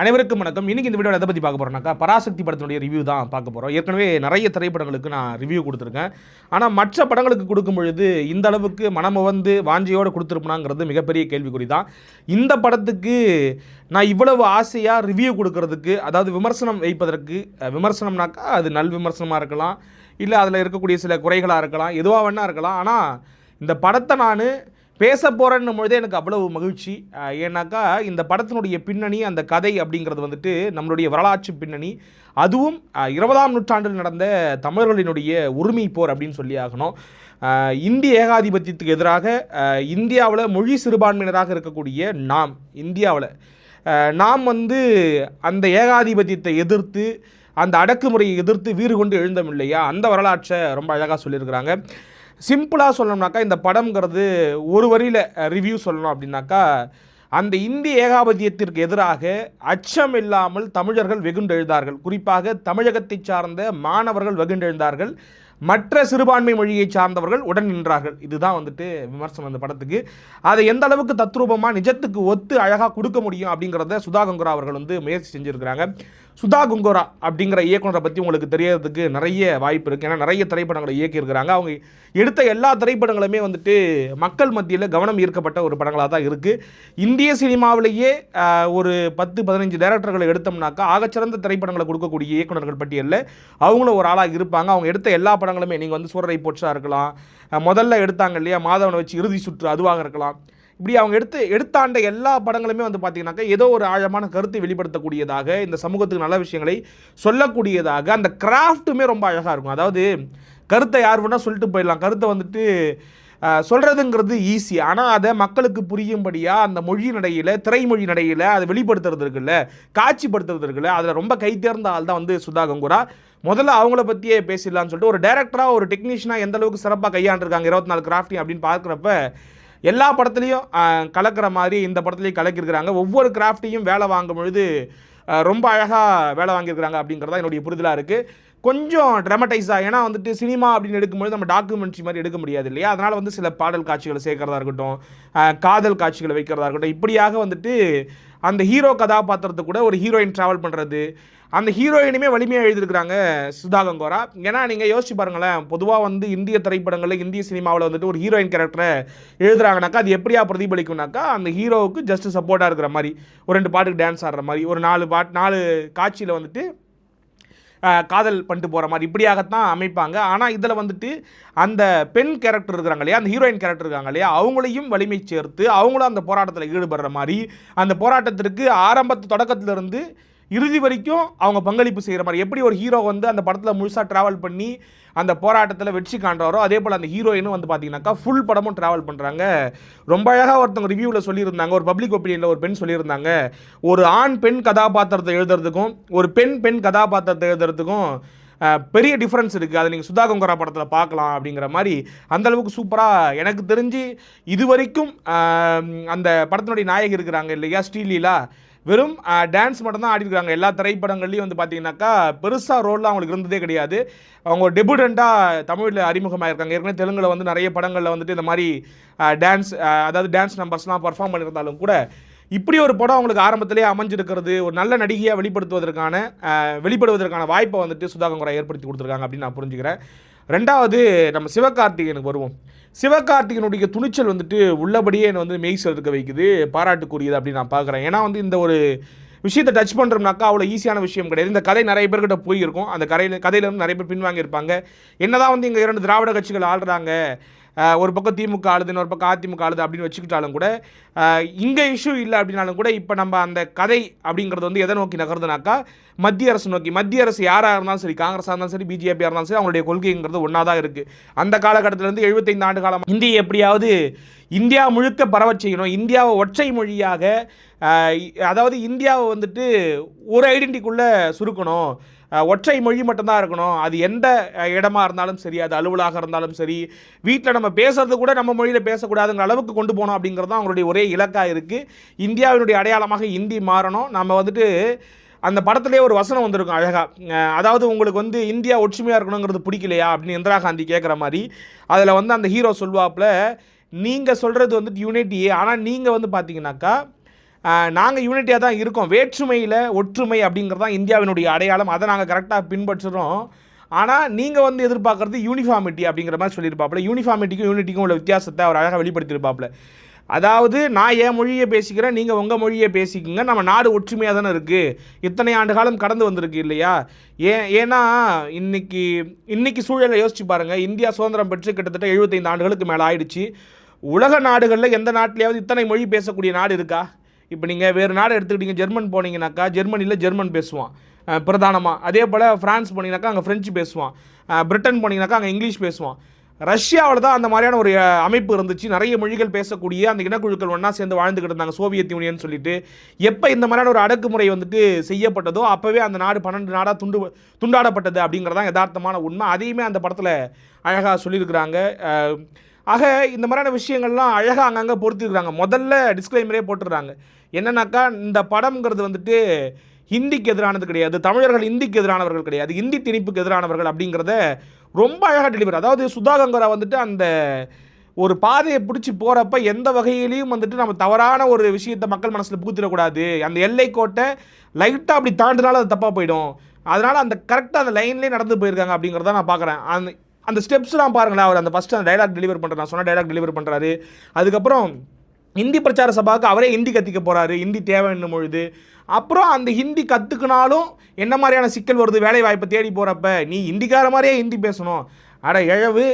அனைவருக்கும் வணக்கம். இன்னைக்கு இந்த வீடியோ எதை பற்றி பார்க்க போகிறோம்னாக்கா பராசக்தி படத்தினுடைய ரிவ்யூ தான் பார்க்க போகிறோம் ஏற்கனவே நிறைய திரைப்படங்களுக்கு நான் ரிவ்யூ கொடுத்துருக்கேன். ஆனால் மற்ற படங்களுக்கு கொடுக்கும் பொழுது இந்த அளவுக்கு மனம வந்து வாஞ்சியோடு கொடுத்துருப்பனாங்கிறது மிகப்பெரிய கேள்விக்குறி தான் இந்த படத்துக்கு நான் இவ்வளவு ஆசையாக ரிவ்யூ கொடுக்கறதுக்கு அதாவது விமர்சனம் வைப்பதற்கு விமர்சனம்னாக்கா அது நல் விமர்சனமாக இருக்கலாம். இல்லை அதில் இருக்கக்கூடிய சில குறைகளாக இருக்கலாம். எதுவாக வேணா இருக்கலாம். ஆனால் இந்த படத்தை நான் பேச போகிறேன்னும் பொழுதே எனக்கு அவ்வளவு மகிழ்ச்சி. ஏன்னாக்கா இந்த படத்தினுடைய பின்னணி அந்த கதை அப்படிங்கிறது வந்துட்டு நம்மளுடைய வரலாற்று பின்னணி. அதுவும் இருபதாம் நூற்றாண்டில் நடந்த தமிழர்களினுடைய உரிமை போர் அப்படின்னு சொல்லி ஆகணும். இந்திய ஏகாதிபத்தியத்துக்கு எதிராக இந்தியாவில் மொழி சிறுபான்மையினராக இருக்கக்கூடிய நாம் இந்தியாவில் நாம் வந்து அந்த ஏகாதிபத்தியத்தை எதிர்த்து அந்த அடக்குமுறையை எதிர்த்து வீறு கொண்டு எழுந்தோம் இல்லையா? அந்த வரலாற்றை ரொம்ப அழகாக சொல்லியிருக்கிறாங்க. சிம்பிளாக சொல்லணும்னாக்கா இந்த படம்ங்கிறது ஒரு வரியில் ரிவ்யூ சொல்லணும் அப்படின்னாக்கா அந்த இந்திய ஏகாபத்தியத்திற்கு எதிராக அச்சம் இல்லாமல் தமிழர்கள் வெகுண்டெழுந்தார்கள். குறிப்பாக தமிழகத்தை சார்ந்த மாணவர்கள் வெகுண்டெழுந்தார்கள். மற்ற சிறுபான்மை மொழியை சார்ந்தவர்கள் உடன் நின்றார்கள். இதுதான் வந்துட்டு விமர்சனம் அந்த படத்துக்கு. அதை எந்த அளவுக்கு தத்ரூபமாக நிஜத்துக்கு ஒத்து அழகாக கொடுக்க முடியும் அப்படிங்கிறத சுதா கங்குரா அவர்கள் வந்து முயற்சி செஞ்சுருக்கிறாங்க. சுதா குங்கோரா அப்படிங்கிற இயக்குனரை பற்றி உங்களுக்கு தெரியறதுக்கு நிறைய வாய்ப்பு இருக்குது ஏன்னா நிறைய திரைப்படங்களை இயக்கியிருக்கிறாங்க. அவங்க எடுத்த எல்லா திரைப்படங்களுமே வந்துட்டு மக்கள் மத்தியில் கவனம் ஈர்க்கப்பட்ட ஒரு படங்களாக தான் இருக்குது இந்திய சினிமாவிலேயே ஒரு பத்து பதினஞ்சு டேரக்டர்களை எடுத்தோம்னாக்கா ஆகச்சிறந்த திரைப்படங்களை கொடுக்கக்கூடிய இயக்குனர்கள் பட்டியலில் அவங்களும் ஒரு ஆளாக இருப்பாங்க. அவங்க எடுத்த எல்லா படங்களுமே நீங்கள் வந்து சூரரை போற்றா இருக்கலாம். முதல்ல எடுத்தாங்க இல்லையா மாதவனை வச்சு இறுதி சுற்று அதுவாக இருக்கலாம். இப்படி அவங்க எடுத்து எடுத்தாண்ட எல்லா படங்களுமே வந்து பார்த்திங்கனாக்கா ஏதோ ஒரு ஆழமான கருத்தை வெளிப்படுத்தக்கூடியதாக இந்த சமூகத்துக்கு நல்ல விஷயங்களை சொல்லக்கூடியதாக அந்த கிராஃப்ட்டுமே ரொம்ப அழகாக இருக்கும். அதாவது கருத்தை யார் வேணால் சொல்லிட்டு போயிடலாம். கருத்தை வந்துட்டு சொல்கிறதுங்கிறது ஈஸி ஆனால் அதை மக்களுக்கு புரியும்படியாக அந்த மொழி நடையில் திரைமொழி நடையில் அதை வெளிப்படுத்துறது இருக்குல்ல காட்சிப்படுத்துறது இருக்குல்ல அதில் ரொம்ப கை தேர்ந்த ஆள் தான் வந்து சுதா கங்குரா முதல்ல அவங்கள பற்றியே பேசிடலாம்னு சொல்லிட்டு ஒரு டேரக்டராக ஒரு டெக்னீஷியனாக எந்த அளவுக்கு சிறப்பாக கையாண்டிருக்காங்க இருபத்தி நாலு கிராஃப்டிங் அப்படின்னு பார்க்குறப்ப எல்லா படத்துலையும் கலக்கிற மாதிரி இந்த படத்துலையும் கலக்கியிருக்கிறாங்க. ஒவ்வொரு கிராஃப்டையும் வேலை வாங்கும் பொழுது ரொம்ப அழகாக வேலை வாங்கியிருக்கிறாங்க அப்படிங்கிறதா என்னுடைய புரிதலாக இருக்குது கொஞ்சம் ட்ராமடைஸாக ஏன்னா வந்துட்டு சினிமா அப்படின்னு எடுக்கும்போது நம்ம டாக்குமெண்ட்ரி மாதிரி எடுக்க முடியாது இல்லையா? அதனால் வந்து சில பாடல் காட்சிகளை சேர்க்கறதா இருக்கட்டும் காதல் காட்சிகளை வைக்கிறதா இருக்கட்டும் இப்படியாக வந்துட்டு அந்த ஹீரோ கதாபாத்திரத்தை கூட ஒரு ஹீரோயின் ட்ராவல் பண்ணுறது அந்த ஹீரோயினுமே வலிமையாக எழுதியிருக்கிறாங்க சுதா கங்கோரா. ஏன்னா நீங்கள் யோசிச்சு பாருங்களேன் பொதுவாக வந்து இந்திய திரைப்படங்களில் இந்திய சினிமாவில் வந்துட்டு ஒரு ஹீரோயின் கேரக்டரை எழுதுறாங்கனாக்கா அது எப்படியா பிரதிபலிக்கும்னாக்கா அந்த ஹீரோவுக்கு ஜஸ்ட் சப்போர்ட்டாக இருக்கிற மாதிரி ஒரு ரெண்டு பாட்டுக்கு டான்ஸ் ஆடுற மாதிரி ஒரு நாலு பாட் நாலு காட்சியில் வந்துட்டு காதல் பண்ணிட்டு போகிற மாதிரி இப்படியாகத்தான் அமைப்பாங்க. ஆனால் இதில் வந்துட்டு அந்த பெண் கேரக்டர் இருக்கிறாங்க இல்லையா அந்த ஹீரோயின் கேரக்டர் இருக்காங்க இல்லையா அவங்களையும் வலிமை சேர்த்து அவங்களும் அந்த போராட்டத்தில் ஈடுபடுற மாதிரி அந்த போராட்டத்திற்கு ஆரம்பத்து தொடக்கத்திலிருந்து இறுதி வரைக்கும் அவங்க பங்களிப்பு செய்கிற மாதிரி. எப்படி ஒரு ஹீரோ வந்து அந்த படத்தில் முழுசாக ட்ராவல் பண்ணி அந்த போராட்டத்தில் வெற்றி காண்றாரோ அதே போல் அந்த ஹீரோயினும் வந்து பார்த்தீங்கன்னாக்கா ஃபுல் படமும் ட்ராவல் பண்ணுறாங்க ரொம்ப அழகாக ஒருத்தவங்க ரிவ்யூவில் சொல்லியிருந்தாங்க ஒரு பப்ளிக் ஒப்பீனியனில் ஒரு பெண் சொல்லியிருந்தாங்க. ஒரு ஆண் பெண் கதாபாத்திரத்தை எழுதுறதுக்கும் ஒரு பெண் பெண் கதாபாத்திரத்தை எழுதுறதுக்கும் பெரிய டிஃப்ரென்ஸ் இருக்குது அதை நீங்கள் சுதா கங்கரா படத்தில் பார்க்கலாம் அப்படிங்கிற மாதிரி அந்த அளவுக்கு சூப்பராக எனக்கு தெரிஞ்சு இது வரைக்கும் அந்த படத்தினுடைய நாயகி இருக்கிறாங்க இல்லையா ஸ்ரீலீலா வெறும் டான்ஸ் மட்டும் தான் ஆடிருக்காங்க எல்லா திரைப்படங்கள்லையும் வந்து பார்த்தீங்கன்னாக்கா பெருசாக ரோல்லாம் அவங்களுக்கு இருந்ததே கிடையாது. அவங்க டெபுடண்ட்டாக தமிழில் அறிமுகமாயிருக்காங்க. ஏற்கனவே தெலுங்கில் வந்து நிறைய படங்களில் வந்துட்டு இந்த மாதிரி டான்ஸ் அதாவது டான்ஸ் நம்பர்ஸ்லாம் பர்ஃபார்ம் பண்ணியிருந்தாலும் கூட இப்படி ஒரு படம் அவங்களுக்கு ஆரம்பத்திலே அமைஞ்சிருக்கிறது ஒரு நல்ல நடிகையாக வெளிப்படுத்துவதற்கான வெளிப்படுவதற்கான வாய்ப்பை வந்துட்டு சுதாகங்கரா ஏற்படுத்தி கொடுத்துருக்காங்க அப்படின்னு நான் புரிஞ்சுக்கிறேன். ரெண்டாவது நம்ம சிவகார்த்திகேயனுக்கு வருவோம். சிவகார்த்திகனுடைய துணிச்சல் வந்துட்டு உள்ளபடியே என்னை வந்து மெய்சல் இருக்க வைக்குது பாராட்டுக்குரியது அப்படின்னு நான் பார்க்குறேன். ஏன்னா வந்து இந்த ஒரு விஷயத்தை டச் பண்ணுறோம்னாக்கா அவ்வளோ ஈஸியான விஷயம் கிடையாது. இந்த கதை நிறைய பேர்கிட்ட போயிருக்கும். அந்த கதையில் கதையிலேருந்து நிறைய பேர் பின்வாங்கியிருப்பாங்க. என்னதான் வந்து இங்கே இரண்டு திராவிட கட்சிகள் ஆள்றாங்க. ஒரு பக்கம் திமுக ஆளுது இன்னொரு பக்கம் அதிமுக ஆளுது அப்படின்னு வச்சுக்கிட்டாலும் கூட இங்கே இஷ்யூ இல்லை அப்படின்னாலும் கூட இப்போ நம்ம அந்த கதை அப்படிங்கிறது வந்து எதை நோக்கி நகருதுனாக்கா மத்திய அரசு நோக்கி. மத்திய அரசு யாராக இருந்தாலும் சரி காங்கிரஸாக இருந்தாலும் சரி பிஜேபியாக இருந்தாலும் சரி அவங்களுடைய கொள்கைங்கிறது ஒன்றா தான் இருக்குது அந்த காலகட்டத்திலேருந்து எழுபத்தைந்து ஆண்டு காலம் இந்தியை எப்படியாவது இந்தியா முழுக்க பரவச் செய்யணும். இந்தியாவை ஒற்றை மொழியாக அதாவது இந்தியாவை வந்துட்டு ஒரு ஐடென்டிக்குள்ளே சுருக்கணும். ஒற்றை மொழி மட்டும்தான் இருக்கணும். அது எந்த இடமா இருந்தாலும் சரி அது அலுவலாக இருந்தாலும் சரி வீட்டில் நம்ம பேசுறது கூட நம்ம மொழியில் பேசக்கூடாதுங்கிற அளவுக்கு கொண்டு போகணும் அப்படிங்கிறது தான் அவங்களுடைய ஒரே இலக்காக இருக்குது இந்தியாவினுடைய அடையாளமாக இந்தி மாறணும். நம்ம வந்துட்டு அந்த படத்துலேயே ஒரு வசனம் வந்திருக்கும் அழகாக அதாவது உங்களுக்கு வந்து இந்தியா ஒற்றுமையாக இருக்கணுங்கிறது பிடிக்கலையா அப்படின்னு இந்திரா காந்தி கேட்குற மாதிரி. அதில் வந்து அந்த ஹீரோ சொல்வாப்பில் நீங்கள் சொல்கிறது வந்துட்டு யூனிட்டி ஆனால் நீங்கள் வந்து பார்த்தீங்கன்னாக்கா நாங்கள் யூனிட்டியாக தான் இருக்கோம். வேற்றுமையில் ஒற்றுமை அப்படிங்கிறது தான் இந்தியாவினுடைய அடையாளம். அதை நாங்கள் கரெக்டாக பின்பற்றுறோம். ஆனால் நீங்கள் வந்து எதிர்பார்க்குறது யூனிஃபார்மிட்டி அப்படிங்கிற மாதிரி சொல்லியிருப்பாப்புல. யூனிஃபார்மிட்டிக்கும் யூனிட்டிக்கும் உள்ள வித்தியாசத்தை அவர் அழகாக வெளிப்படுத்தியிருப்பாப்புல. அதாவது நான் என் மொழியை பேசிக்கிறேன் நீங்கள் உங்கள் மொழியை பேசிக்கங்க. நம்ம நாடு ஒற்றுமையாக தானே இருக்குது இத்தனை ஆண்டு காலம் கடந்து வந்திருக்கு இல்லையா? ஏன் ஏன்னா இன்னைக்கு இன்னைக்கு சூழலை யோசிச்சு பாருங்கள் இந்தியா சுதந்திரம் பெற்று கிட்டத்தட்ட எழுபத்தைந்து ஆண்டுகளுக்கு மேலே ஆயிடுச்சு. உலக நாடுகளில் எந்த நாட்டிலேயாவது இத்தனை மொழி பேசக்கூடிய நாடு இருக்கா? இப்போ நீங்கள் வேறு நாடு எடுத்துக்கிட்டீங்க ஜெர்மன் போனீங்கன்னாக்கா ஜெர்மனியில் ஜெர்மன் பேசுவான். பிரதானமாக அதே போல் ஃப்ரான்ஸ் போனீங்கன்னாக்கா அங்கே ஃப்ரெஞ்சு பேசுவான். பிரிட்டன் போனீங்கன்னாக்கா அங்கே இங்கிலீஷ் பேசுவான். ரஷ்யாவில் தான் அந்த மாதிரியான ஒரு அமைப்பு இருந்துச்சு. நிறைய மொழிகள் பேசக்கூடிய அந்த இனக்குழுக்கள் ஒன்றா சேர்ந்து வாழ்ந்துக்கிட்டு இருந்தாங்க சோவியத் யூனியன் சொல்லிட்டு. எப்போ இந்த மாதிரியான ஒரு அடக்குமுறை வந்துட்டு செய்யப்பட்டதோ அப்போவே அந்த நாடு பன்னெண்டு நாடாக துண்டு துண்டாடப்பட்டது அப்படிங்கிறதான் யதார்த்தமான உண்மை. அதையுமே அந்த படத்தில் அழகாக சொல்லியிருக்கிறாங்க. ஆக இந்த மாதிரியான விஷயங்கள்லாம் அழகாக அங்கங்கே பொறுத்திருக்கிறாங்க முதல்ல டிஸ்க்ளைமரே போட்டுடுறாங்க. என்னன்னாக்கா இந்த படம்ங்கிறது வந்துட்டு ஹிந்திக்கு எதிரானது கிடையாது தமிழர்கள் ஹிந்திக்கு எதிரானவர்கள் கிடையாது ஹிந்தி திணிப்புக்கு எதிரானவர்கள் அப்படிங்கிறத ரொம்ப அழகாக டெலிவர் அதாவது சுதா கங்கரா வந்துட்டு அந்த ஒரு பாதையை பிடிச்சி போகிறப்ப எந்த வகையிலையும் வந்துட்டு நம்ம தவறான ஒரு விஷயத்தை மக்கள் மனசில் புகுத்திடக்கூடாது. அந்த எல்லை கோட்டை லைட்டாக அப்படி தாண்டினாலும் அது தப்பாக போயிடும். அதனால் அந்த கரெக்டாக அந்த லைன்லேயே நடந்து போயிருக்காங்க அப்படிங்கிறத நான் பார்க்குறேன் அந்த அந்த ஸ்டெப்ஸ்லாம் பாருங்களேன் அவர் அந்த ஃபஸ்ட்டு அந்த டைலாக் டெலிவர் பண்ணுறாரு நான் சொன்ன டைலாக் டெலிவர் பண்ணுறாரு அதுக்கப்புறம் ஹிந்தி பிரச்சார சபாவுக்கு அவரே ஹிந்தி கற்றுக்க போகிறாரு ஹிந்தி தேவைன்னும் பொழுது. அப்புறம் அந்த ஹிந்தி கற்றுக்கினாலும் என்ன மாதிரியான சிக்கல் வருது வேலை வாய்ப்பை தேடி போகிறப்ப நீ ஹிந்திக்கார மாதிரியே ஹிந்தி பேசணும். அட இழவு.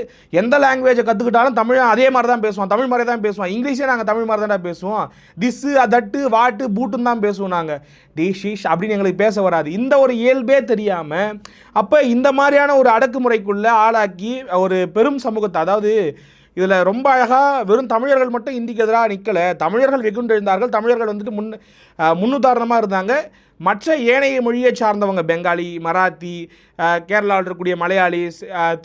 எந்த லாங்குவேஜை கற்றுக்கிட்டாலும் தமிழ் அதே மாதிரி தான் பேசுவான். தமிழ் மாதிரி தான் பேசுவான். இங்கிலீஷே நாங்கள் தமிழ் மாதிரி தான்டா பேசுவோம் திஸ்ஸு அதட்டு வாட்டு பூட்டுன்னு தான் பேசுவோம் நாங்கள் டிஷிஷ் அப்படின்னு எங்களுக்கு பேச வராது. இந்த ஒரு இயல்பே தெரியாமல் அப்போ இந்த மாதிரியான ஒரு அடக்குமுறைக்குள்ளே ஆளாக்கி ஒரு பெரும் சமூகத்தை அதாவது இதில் ரொம்ப அழகாக வெறும் தமிழர்கள் மட்டும் இந்திக்கு எதிராக நிற்கலை தமிழர்கள் வெகுண்டெழுந்தார்கள் தமிழர்கள் வந்துட்டு முன் முன்னுதாரணமாக இருந்தாங்க. மற்ற ஏனைய மொழியை சார்ந்தவங்க பெங்காலி மராத்தி கேரளாவில் இருக்கக்கூடிய மலையாளி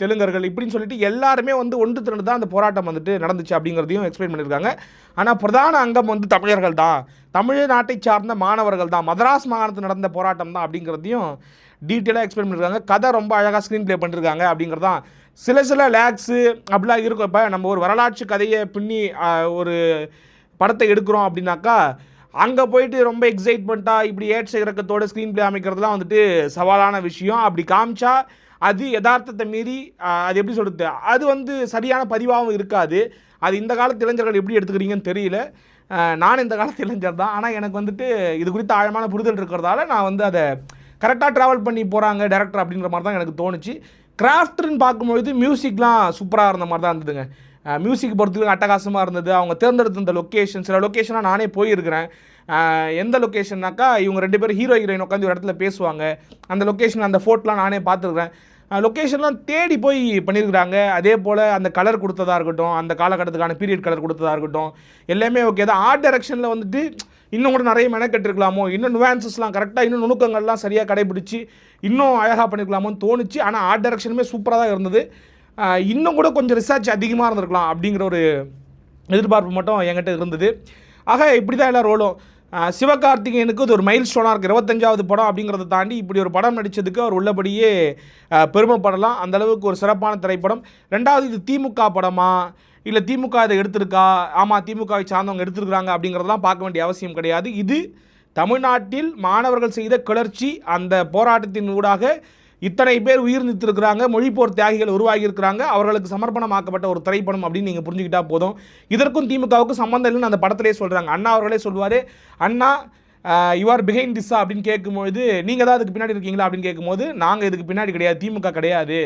தெலுங்கர்கள் இப்படின்னு சொல்லிட்டு எல்லாருமே வந்து ஒன்று திரண்டு தான் அந்த போராட்டம் வந்துட்டு நடந்துச்சு அப்படிங்கிறதையும் எக்ஸ்பிளைன் பண்ணியிருக்காங்க. ஆனால் பிரதான அங்கம் வந்து தமிழர்கள் தான். தமிழ்நாட்டை சார்ந்த மாணவர்கள் தான். மதராஸ் மாகாணத்தில் நடந்த போராட்டம் தான் அப்படிங்கிறதையும் டீட்டெயிலாக எக்ஸ்பிளைன் பண்ணியிருக்காங்க. கதை ரொம்ப அழகாக ஸ்க்ரீன் ப்ளே பண்ணியிருக்காங்க அப்படிங்கிறதான் சில சில லேக்ஸு அப்படிலாம் இருக்கும். இப்போ நம்ம ஒரு வரலாற்று கதையை பின்னி ஒரு படத்தை எடுக்கிறோம் அப்படின்னாக்கா அங்கே போயிட்டு ரொம்ப எக்ஸைட்மெண்ட்டாக இப்படி ஏற்ற இறக்கத்தோட ஸ்க்ரீன் ப்ளே அமைக்கிறதுலாம் வந்துட்டு சவாலான விஷயம். அப்படி காமிச்சா அது யதார்த்தத்தை மீறி அது எப்படி சொல்கிறது அது வந்து சரியான பதிவாகவும் இருக்காது. அது இந்த காலத்து இளைஞர்கள் எப்படி எடுத்துக்கிறீங்கன்னு தெரியல. நான் இந்த காலத்து இளைஞர் தான். ஆனால் எனக்கு வந்துட்டு இது குறித்த ஆழமான புரிதல் இருக்கிறதால நான் வந்து அதை கரெக்டாக ட்ராவல் பண்ணி போகிறாங்க டேரக்டர் அப்படின்ற மாதிரி தான் எனக்கு தோணுச்சு. கிராஃப்ட்னு பார்க்கும்பொழுது மியூசிக்லாம் சூப்பராக இருந்த மாதிரி தான் இருந்ததுங்க. மியூசிக் பொறுத்தவரைக்கும் அட்டகாசமாக இருந்தது. அவங்க தேர்ந்தெடுத்திருந்த லொக்கேஷன் சில லொக்கேஷனாக நானே போயிருக்கிறேன். எந்த லொக்கேஷன்னாக்கா இவங்க ரெண்டு பேரும் ஹீரோ ஹீரோயின் உட்காந்து ஒரு இடத்துல பேசுவாங்க. அந்த லொக்கேஷன் அந்த ஃபோட்டோலாம் நானே பார்த்துருக்குறேன். லொக்கேஷன்லாம் தேடி போய் பண்ணியிருக்கிறாங்க அதே போல் அந்த கலர் கொடுத்ததா இருக்கட்டும் அந்த காலகட்டத்துக்கான பீரியட் கலர் கொடுத்ததா இருக்கட்டும் எல்லாமே ஓகே தான் ஆர்ட் டைரக்ஷனில் வந்துட்டு இன்னும் கூட நிறைய மெனக்கெட்டுருக்கலாமோ இன்னும் நுவான்சஸ்லாம் கரெக்டாக இன்னும் நுணுக்கங்கள்லாம் சரியாக கடைபிடிச்சி இன்னும் அழகாக பண்ணியிருக்கலாமோன்னு தோணுச்சு. ஆனால் ஆர்ட் டைரக்ஷனுமே சூப்பராக தான் இருந்தது. இன்னும் கூட கொஞ்சம் ரிசர்ச் அதிகமாக இருந்திருக்கலாம் அப்படிங்கிற ஒரு எதிர்பார்ப்பு மட்டும் என்கிட்ட இருந்தது. ஆக இப்படி தான் எல்லா ரோலும் சிவகார்த்திகேயனுக்கு இது ஒரு மைல் ஸ்டோனாக இருக்குது இருபத்தஞ்சாவது படம் அப்படிங்கிறத தாண்டி இப்படி ஒரு படம் நடித்ததுக்கு அவர் உள்ளபடியே பெருமைப்படலாம். அந்த அளவுக்கு ஒரு சிறப்பான திரைப்படம். ரெண்டாவது இது திமுக படமா? இல்லை திமுக இதை எடுத்திருக்கா? ஆமாம் திமுகவை சார்ந்தவங்க எடுத்திருக்கிறாங்க அப்படிங்கிறதெல்லாம் பார்க்க வேண்டிய அவசியம் கிடையாது. இது தமிழ்நாட்டில் மாணவர்கள் செய்த கிளர்ச்சி அந்த போராட்டத்தின் ஊடாக இத்தனை பேர் உயிர் நித்திருக்கிறாங்க மொழிப்போர் தியாகிகள் உருவாகியிருக்கிறாங்க அவர்களுக்கு சமர்ப்பணமாக்கப்பட்ட ஒரு திரைப்படம் அப்படின்னு நீங்கள் புரிஞ்சுக்கிட்டா போதும். இதற்கும் திமுகவுக்கும் சம்மந்தம் இல்லைன்னு அந்த படத்திலே சொல்கிறாங்க அண்ணா அவர்களே சொல்வார் அண்ணா யுவர் பிஹைண்ட் திஸ்ஸா அப்படின்னு கேட்கும்போது நீங்கள் தான் அதுக்கு பின்னாடி இருக்கீங்களா அப்படின்னு கேட்கும்போது நாங்கள் இதுக்கு பின்னாடி கிடையாது திமுக கிடையாது.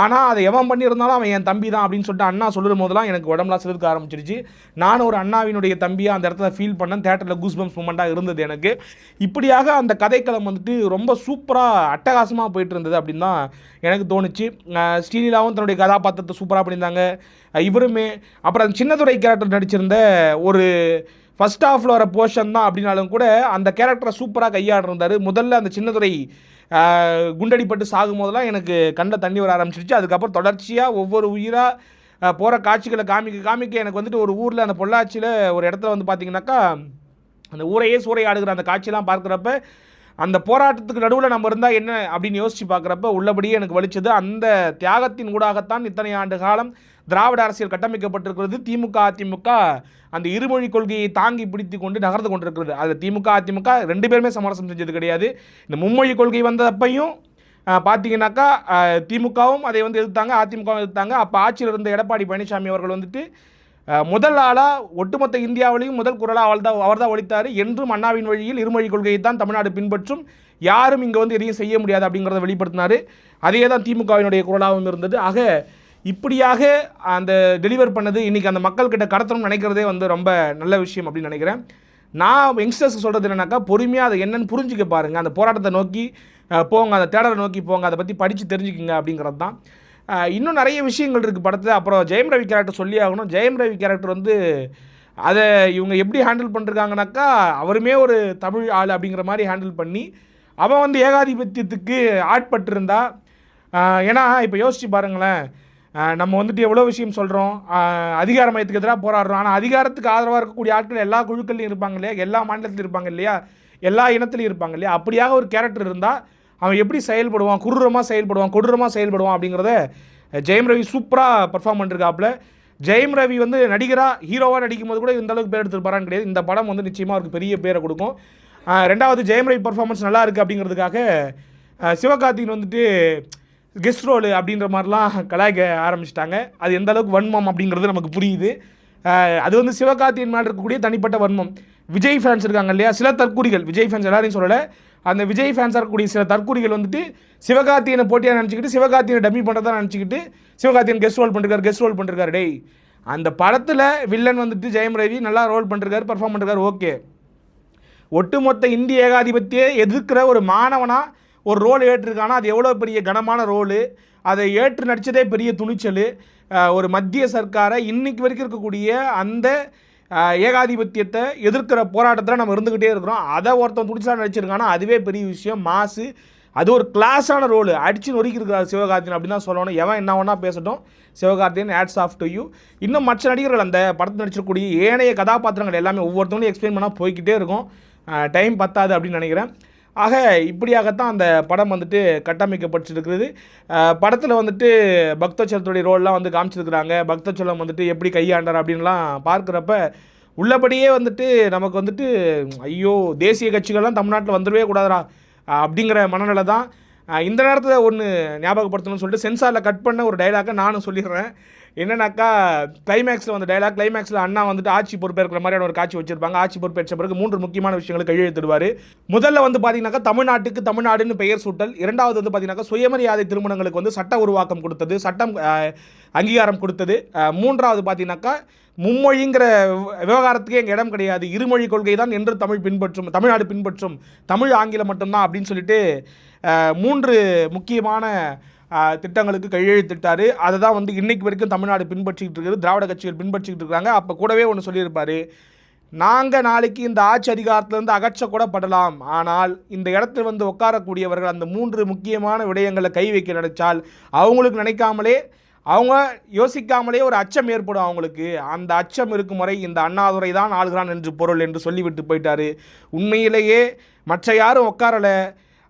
ஆனால் அதை எவன் பண்ணியிருந்தாலும் அவன் என் தம்பி தான் அப்படின்னு சொல்லிட்டு அண்ணா சொல்லும் போதெல்லாம் எனக்கு உடம்புலாம் சிலிருக்க ஆரம்பிச்சிருச்சு. நானும் ஒரு அண்ணாவினுடைய தம்பியாக அந்த இடத்துல ஃபீல் பண்ணேன். தேட்டரில் கூஸ்பம்ஸ் மூமெண்ட்டாக இருந்தது எனக்கு. இப்படியாக அந்த கதைக்களம் வந்துட்டு ரொம்ப சூப்பராக அட்டகாசமாக போயிட்டு இருந்தது அப்படின்னு தான் எனக்கு தோணுச்சு. ஸ்ரீலீலாவும் தன்னுடைய கதாபாத்திரத்தை சூப்பராக பண்ணியிருந்தாங்க. இவருமே அப்புறம் அந்த சின்னதுரை கேரக்டர் நடிச்சிருந்த ஒரு ஃபஸ்ட் ஹாஃபில் வர போர்ஷன் தான் அப்படின்னாலும் கூட அந்த கேரக்டரை சூப்பராக கையாண்டிருந்தார். முதல்ல அந்த சின்னதுரை குண்டடிப்பட்டு சாகும் போதெல்லாம் எனக்கு கண்ட தண்ணி வர ஆரம்பிச்சிருச்சு. அதுக்கப்புறம் தொடர்ச்சியாக ஒவ்வொரு உயிராக போகிற காட்சிகளை காமிக்க காமிக்க எனக்கு வந்துட்டு ஒரு ஊரில் அந்த பொள்ளாச்சியில் ஒரு இடத்துல வந்து பார்த்தீங்கன்னாக்கா அந்த ஊரையே சூறையாடுகிற அந்த காட்சியெல்லாம் பார்க்குறப்ப அந்த போராட்டத்துக்கு நடுவில் நம்ம இருந்தால் என்ன அப்படின்னு யோசித்து பார்க்குறப்ப உள்ளபடியே எனக்கு வலிச்சது. அந்த தியாகத்தின் ஊடாகத்தான் இத்தனை ஆண்டு காலம் திராவிட அரசியல் கட்டமைக்கப்பட்டிருக்கிறது. திமுக அதிமுக அந்த இருமொழி கொள்கையை தாங்கி பிடித்து கொண்டு நகர்ந்து கொண்டிருக்கிறது. அதில் திமுக அதிமுக ரெண்டு பேருமே சமரசம் செஞ்சது கிடையாது. இந்த மும்மொழி கொள்கை வந்தப்பையும் பார்த்தீங்கன்னாக்கா திமுகவும் அதை வந்து எதிர்த்தாங்க அதிமுகவும் எதிர்த்தாங்க. அப்போ ஆட்சியில் இருந்த எடப்பாடி பழனிசாமி அவர்கள் வந்துட்டு முதல் ஆளாக ஒட்டுமொத்த இந்தியாவிலையும் முதல் குரலாக அவள் தான் அவர் தான் ஒழித்தார். என்றும் அண்ணாவின் வழியில் இருமொழி கொள்கையை தான் தமிழ்நாடு பின்பற்றும். யாரும் இங்கே வந்து எதையும் செய்ய முடியாது அப்படிங்கிறத வெளிப்படுத்தினார். அதே தான் திமுகவினுடைய குரலாகவும் இருந்தது. ஆக இப்படியாக அந்த டெலிவர் பண்ணது இன்றைக்கி அந்த மக்கள்கிட்ட கடத்தணும்னு நினைக்கிறதே வந்து ரொம்ப நல்ல விஷயம் அப்படின்னு நினைக்கிறேன். நான் யங்ஸ்டர்ஸ்க்கு சொல்கிறது என்னன்னாக்கா பொறுமையாக அதை என்னன்னு புரிஞ்சுக்க பாருங்கள் அந்த போராட்டத்தை நோக்கி போங்க அந்த தேடலை நோக்கி போங்க. அதை பற்றி படித்து தெரிஞ்சுக்கோங்க அப்படிங்கிறது தான் இன்னும் நிறைய விஷயங்கள் இருக்குது படத்தில். அப்புறம் ஜெயம் ரவி கேரக்டர் சொல்லி ஆகணும். ஜெயம் ரவி கேரக்டர் வந்து அதை இவங்க எப்படி ஹேண்டில் பண்ணிருக்காங்கனாக்கா அவருமே ஒரு தமிழ் ஆள் அப்படிங்கிற மாதிரி ஹேண்டில் பண்ணி அவன் வந்து ஏகாதிபத்தியத்துக்கு ஆட்பட்டிருந்தா ஏன்னா இப்போ யோசிச்சு பாருங்களேன். நம்ம வந்துட்டு எவ்வளோ விஷயம் சொல்கிறோம் அதிகார மையத்துக்கு எதிராக போராடுறோம். ஆனால் அதிகாரத்துக்கு ஆதரவாக இருக்கக்கூடிய ஆட்கள் எல்லா குழுக்கள்லையும் இருப்பாங்க இல்லையா? எல்லா மாநிலத்திலையும் இருப்பாங்க இல்லையா? எல்லா இனத்துலையும் இருப்பாங்க இல்லையா? அப்படியாக ஒரு கேரக்டர் இருந்தால் அவன் எப்படி செயல்படுவான்? குரூரமாக செயல்படுவான்? கொடூரமாக செயல்படுவான் அப்படிங்கிறத ஜெயம் ரவி சூப்பராக பர்ஃபார்ம் பண்ணிருக்காப்புல. ஜெயம் ரவி வந்து நடிகராக ஹீரோவாக நடிக்கும் போது கூட இந்த அளவுக்கு பேர் எடுத்துருப்பாரான்னு கிடையாது. இந்த படம் வந்து நிச்சயமாக அவருக்கு பெரிய பேரை கொடுக்கும். ரெண்டாவது ஜெயம் ரவி பர்ஃபார்மன்ஸ் நல்லா இருக்குது அப்படிங்கிறதுக்காக சிவகார்த்திகன் வந்துட்டு கெஸ்ட் ரோலு அப்படின்ற மாதிரிலாம் கலாய்க்க ஆரம்பிச்சிட்டாங்க. அது எந்த அளவுக்கு வன்மம் அப்படிங்கிறது நமக்கு புரியுது. அது வந்து சிவகார்த்தியின் மேலே இருக்கக்கூடிய தனிப்பட்ட வன்மம். விஜய் ஃபேன்ஸ் இருக்காங்க இல்லையா? சில தற்கூரிகள் விஜய் ஃபேன்ஸ் எல்லாரையும் சொல்லலை. அந்த விஜய் ஃபேன்ஸாக இருக்கக்கூடிய சில தற்கூரிகள் வந்துட்டு சிவகார்த்தியனை போட்டியாக நினச்சிக்கிட்டு சிவகார்த்தியனை டம்மி பண்ணுறதா நினச்சிக்கிட்டு சிவகார்த்தியன் கெஸ்ட் ரோல் பண்ணிருக்காரு கெஸ்ட் ரோல் பண்ணிருக்காரு. டேய் அந்த படத்தில் வில்லன் வந்துட்டு ஜெயம் ரவி நல்லா ரோல் பண்ணிருக்காரு பர்ஃபார்ம் பண்ணிருக்காரு ஓகே ஒட்டுமொத்த இந்திய ஏகாதிபத்திய எதிர்க்கிற ஒரு மாணவனாக ஒரு ரோல் ஏற்றிருக்கானா? அது எவ்வளோ பெரிய கனமான ரோலு? அதை ஏற்று நடித்ததே பெரிய துணிச்சல். ஒரு மத்திய சர்க்காரை இன்றைக்கு வரைக்கும் இருக்கக்கூடிய அந்த ஏகாதிபத்தியத்தை எதிர்க்கிற போராட்டத்தில் நம்ம இருந்துக்கிட்டே இருக்கிறோம். அதை ஒருத்தன் துணிச்சலாக நடிச்சிருக்கானா? அதுவே பெரிய விஷயம். மாசு. அது ஒரு கிளாஸான ரோலு. அடிச்சு நொறுக்கியிருக்கிறார் சிவகார்த்தியன் அப்படின்னு தான் சொல்லணும். எவன் என்ன வேணா பேசட்டும். Sivakarthikeyan hats off to you இன்னும் மற்ற நடிகர்கள் அந்த படத்தில் நடிச்சிருக்கக்கூடிய ஏனைய கதாபாத்திரங்கள் எல்லாமே ஒவ்வொருத்தவங்களையும் எக்ஸ்பிளைன் பண்ணால் போய்கிட்டே இருக்கும். டைம் பத்தாது அப்படின்னு நினைக்கிறேன். ஆக இப்படியாகத்தான் அந்த படம் வந்துட்டு கட்டமைக்கப்பட்டிருக்கிறது. படத்தில் வந்துட்டு பக்தச்சலத்துடைய ரோல்லாம் வந்து காமிச்சிருக்கிறாங்க. பக்தச்சலம் வந்துட்டு எப்படி கையாண்டார் அப்படின்லாம் பார்க்குறப்ப உள்ளபடியே வந்துட்டு நமக்கு வந்துட்டு ஐயோ தேசிய கட்சிகள்லாம் தமிழ்நாட்டில் வந்துடவே கூடாதா அப்படிங்கிற மனநிலை தான். இந்த நேரத்தில் ஒன்று ஞாபகப்படுத்தணும்னு சொல்லிட்டு சென்சாரில் கட் பண்ண ஒரு டைலாக்கை நானும் சொல்லிடுறேன். என்னன்னாக்கா கிளைமேக்ஸில் வந்து டைலாக் கிளைமேக்ஸில் அண்ணா வந்துட்டு ஆட்சி பொறுப்பேற்கிற மாதிரியான ஒரு காட்சி வச்சிருப்பாங்க. ஆட்சி பொறுப்பேற்ற பிறகு மூன்று முக்கியமான விஷயங்களை கையெழுத்திடுவார் முதல்ல வந்து பார்த்தீங்கன்னாக்கா தமிழ்நாட்டுக்கு தமிழ்நாடுன்னு பெயர் சூட்டல். இரண்டாவது வந்து பார்த்தீங்கன்னாக்கா சுயமரியாதை திருமணங்களுக்கு வந்து சட்ட உருவாக்கம் கொடுத்தது சட்டம் அங்கீகாரம் கொடுத்தது. மூன்றாவது பார்த்தீங்கன்னாக்கா மும்மொழிங்கிற விவகாரத்துக்கே எங்கள் இடம் கிடையாது. இருமொழி கொள்கை தான் என்று தமிழ் பின்பற்றும் தமிழ்நாடு பின்பற்றும். தமிழ் ஆங்கிலம் மட்டும்தான் அப்படின்னு சொல்லிட்டு மூன்று முக்கியமான திட்டங்களுக்கு கையெழுத்திட்டாரு. அதை தான் வந்து இன்னைக்கு வரைக்கும் தமிழ்நாடு பின்பற்றிக்கிட்டு இருக்குது. திராவிட கட்சிகள் பின்பற்றிக்கிட்டு இருக்காங்க. அப்போ கூடவே ஒன்று சொல்லியிருப்பாரு. நாங்கள் நாளைக்கு இந்த ஆட்சி அதிகாரத்திலேருந்து அகற்றக்கூட படலாம் ஆனால் இந்த இடத்துல வந்து உட்காரக்கூடியவர்கள் அந்த மூன்று முக்கியமான விடயங்களை கை வைக்க நினைச்சால் அவங்களுக்கு நினைக்காமலே அவங்க யோசிக்காமலே ஒரு அச்சம் ஏற்படும் அவங்களுக்கு. அந்த அச்சம் இருக்கும் வரை இந்த அண்ணாதுரை தான் ஆளுகிறான் என்று பொருள் என்று சொல்லிவிட்டு போயிட்டாரு. உண்மையிலேயே மற்ற யாரும் உட்காரலை.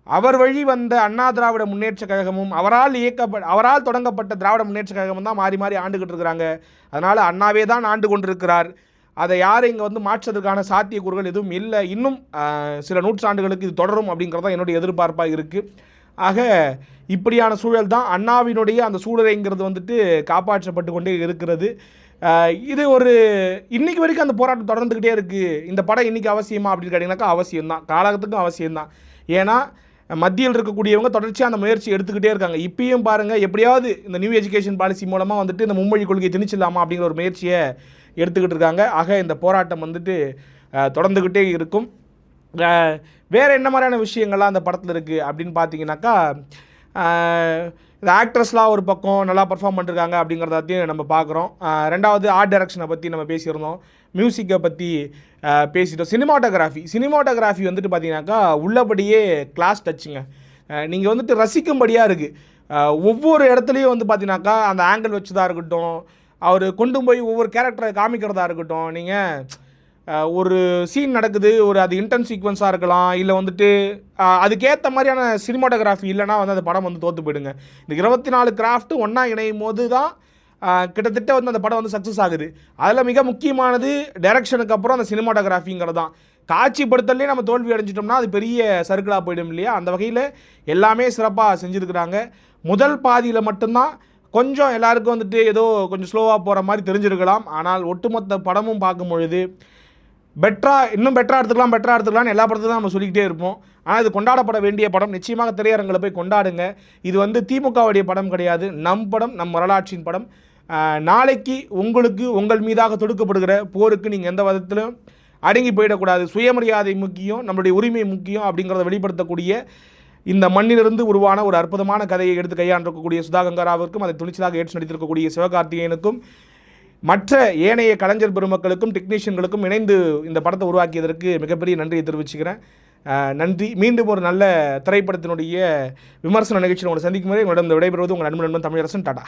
அவர் வழி வந்த அண்ணா திராவிட முன்னேற்ற கழகமும் அவரால் இயக்கப்பட்ட அவரால் தொடங்கப்பட்ட திராவிட முன்னேற்ற கழகமும் தான் மாறி மாறி ஆண்டுகிட்டு இருக்கிறாங்க. அதனால் அண்ணாவே தான் ஆண்டு கொண்டிருக்கிறார். அதை யாரும் இங்கே வந்து மாற்றுறதுக்கான சாத்தியக்கூறுகள் எதுவும் இல்லை. இன்னும் சில நூற்றாண்டுகளுக்கு இது தொடரும் அப்படிங்கிறது தான் என்னுடைய எதிர்பார்ப்பாக இருக்குது ஆக இப்படியான சூழல் தான் அண்ணாவினுடைய அந்த சூழலைங்கிறது வந்துட்டு காப்பாற்றப்பட்டு கொண்டே இருக்கிறது. இது ஒரு இன்றைக்கி வரைக்கும் அந்த போராட்டம் தொடர்ந்துக்கிட்டே இருக்குது இந்த படம் இன்றைக்கி அவசியமா அப்படின்னு கேட்டிங்கனாக்கா அவசியம்தான். காலகத்துக்கும் அவசியம்தான். ஏன்னா மத்தியில் இருக்கக்கூடியவங்க தொடர்ச்சியாக அந்த முயற்சி எடுத்துக்கிட்டே இருக்காங்க. இப்பயும் பாருங்கள் எப்படியாவது இந்த நியூ எஜுகேஷன் பாலிசி மூலமாக வந்துட்டு இந்த மும்மொழி கொள்கையை திணிச்சிடலாமா அப்படிங்கிற ஒரு முயற்சியை எடுத்துக்கிட்டு இருக்காங்க. ஆக இந்த போராட்டம் வந்துட்டு தொடர்ந்துக்கிட்டே இருக்கும். வேறு என்ன மாதிரியான விஷயங்கள்லாம் அந்த படத்தில் இருக்குது அப்படின்னு பார்த்தீங்கன்னாக்கா இந்த ஆக்ட்ரஸ்லாம் ஒரு பக்கம் நல்லா பர்ஃபார்ம் பண்ணிருக்காங்க அப்படிங்கிறதையும் நம்ம பார்க்குறோம் ரெண்டாவது ஆர்ட் டைரக்ஷனை பற்றி நம்ம பேசியிருந்தோம். மியூசிக்கை பற்றி பேசிட்டோம். சினிமாட்டோகிராஃபி சினிமாட்டோகிராஃபி வந்துட்டு பார்த்தீங்கன்னாக்கா உள்ளபடியே கிளாஸ் டச்சுங்க நீங்கள் வந்துட்டு ரசிக்கும்படியாக இருக்குது ஒவ்வொரு இடத்துலையும் வந்து பார்த்தீங்கன்னாக்கா அந்த ஆங்கிள் வச்சதாக இருக்கட்டும். அவர் கொண்டு போய் ஒவ்வொரு கேரக்டரை காமிக்கிறதா இருக்கட்டும். நீங்கள் ஒரு சீன் நடக்குது ஒரு அது இன்டென்ஸ் சீக்வன்ஸாக இருக்கலாம் இல்லை வந்துட்டு அதுக்கேற்ற மாதிரியான சினிமாட்டோகிராஃபி இல்லைன்னா வந்து அந்த படம் வந்து தோற்று போயிடுங்க. இந்த இருபத்தி நாலு கிராஃப்ட்டு ஒன்றா இணையும் போது தான் கிட்டத்தட்ட வந்து அந்த படம் வந்து சக்ஸஸ் ஆகுது. அதில் மிக முக்கியமானது டைரக்ஷனுக்கு அப்புறம் அந்த சினிமாட்டோகிராஃபிங்கிறது தான் காட்சிப்படுத்தலே நம்ம தோல்வி அடைஞ்சிட்டோம்னா அது பெரிய சர்க்கிளாக போயிடும் இல்லையா? அந்த வகையில் எல்லாமே சிறப்பாக செஞ்சுருக்கிறாங்க. முதல் பாதியில் மட்டும்தான் கொஞ்சம் எல்லாருக்கும் வந்துட்டு ஏதோ கொஞ்சம் ஸ்லோவாக போகிற மாதிரி தெரிஞ்சிருக்கலாம். ஆனால் ஒட்டுமொத்த படமும் பார்க்கும் பொழுது பெட்டராக இன்னும் பெட்டராக எடுத்துக்கலாம் பெட்டராக எடுத்துக்கலாம்னு எல்லா படத்தையும் நம்ம சொல்லிக்கிட்டே இருப்போம். ஆனால் இது கொண்டாடப்பட வேண்டிய படம். நிச்சயமாக திரையரங்கில் போய் கொண்டாடுங்க. இது வந்து திமுகவுடைய படம் கிடையாது. நம் படம் நம் வரலாற்றின் படம். நாளைக்கு உங்களுக்கு உங்கள் மீதாக தொடுக்கப்படுகிற போருக்கு நீங்கள் எந்த விதத்திலும் அடங்கி போயிடக்கூடாது. சுயமரியாதை முக்கியம் நம்மளுடைய உரிமை முக்கியம் அப்படிங்கிறத வெளிப்படுத்தக்கூடிய இந்த மண்ணிலிருந்து உருவான ஒரு அற்புதமான கதையை எடுத்து கையாண்டிருக்கக்கூடிய சுதா கங்காராவிற்கும் அதை துணிச்சலாக ஏற்று நடித்திருக்கக்கூடிய சிவகார்த்திகேயனுக்கும் மற்ற ஏனைய கலைஞர் பெருமக்களுக்கும் டெக்னீஷியன்களுக்கும் இணைந்து இந்த படத்தை உருவாக்கியதற்கு மிகப்பெரிய நன்றியை தெரிவிச்சுக்கிறேன். நன்றி. மீண்டும் ஒரு நல்ல திரைப்படத்தினுடைய விமர்சன நிகழ்ச்சியில் உங்களை சந்திக்கும் வரை உங்களிடம் இந்த விடைபெறுவது உங்கள் நண்பன் நண்பன் தமிழரசன். டாடா.